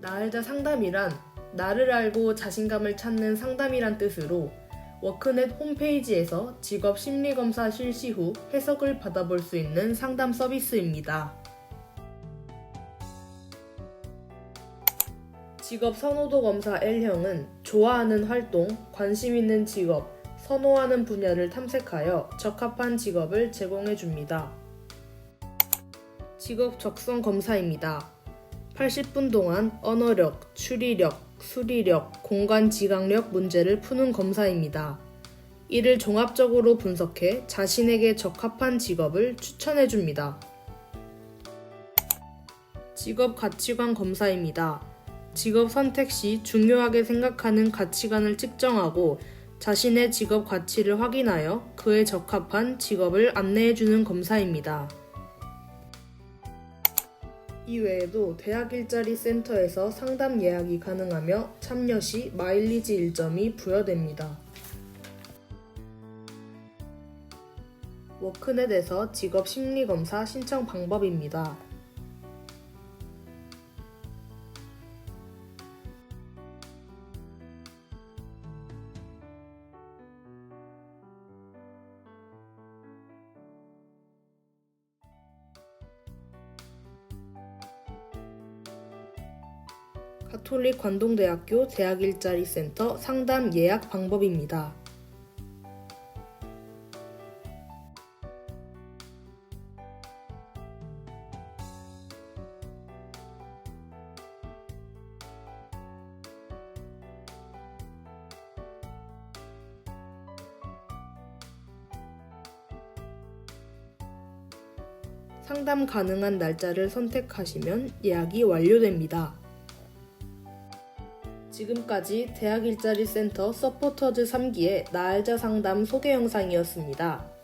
나을자 상담이란 나를 알고 자신감을 찾는 상담이란 뜻으로 워크넷 홈페이지에서 직업 심리 검사 실시 후 해석을 받아볼 수 있는 상담 서비스입니다. 직업 선호도 검사 L형은 좋아하는 활동, 관심 있는 직업, 선호하는 분야를 탐색하여 적합한 직업을 제공해 줍니다. 직업 적성 검사입니다. 80분 동안 언어력, 추리력, 수리력, 공간 지각력 문제를 푸는 검사입니다. 이를 종합적으로 분석해 자신에게 적합한 직업을 추천해 줍니다. 직업 가치관 검사입니다. 직업 선택 시 중요하게 생각하는 가치관을 측정하고 자신의 직업 가치를 확인하여 그에 적합한 직업을 안내해 주는 검사입니다. 이외에도 대학 일자리 센터에서 상담 예약이 가능하며 참여 시 마일리지 일점이 부여됩니다. 워크넷에서 직업 심리 검사 신청 방법입니다. 가톨릭 관동대학교 대학 일자리 센터 상담 예약 방법입니다. 상담 가능한 날짜를 선택하시면 예약이 완료됩니다. 지금까지 대학 일자리 센터 서포터즈 3기의 나알자 상담 소개 영상이었습니다.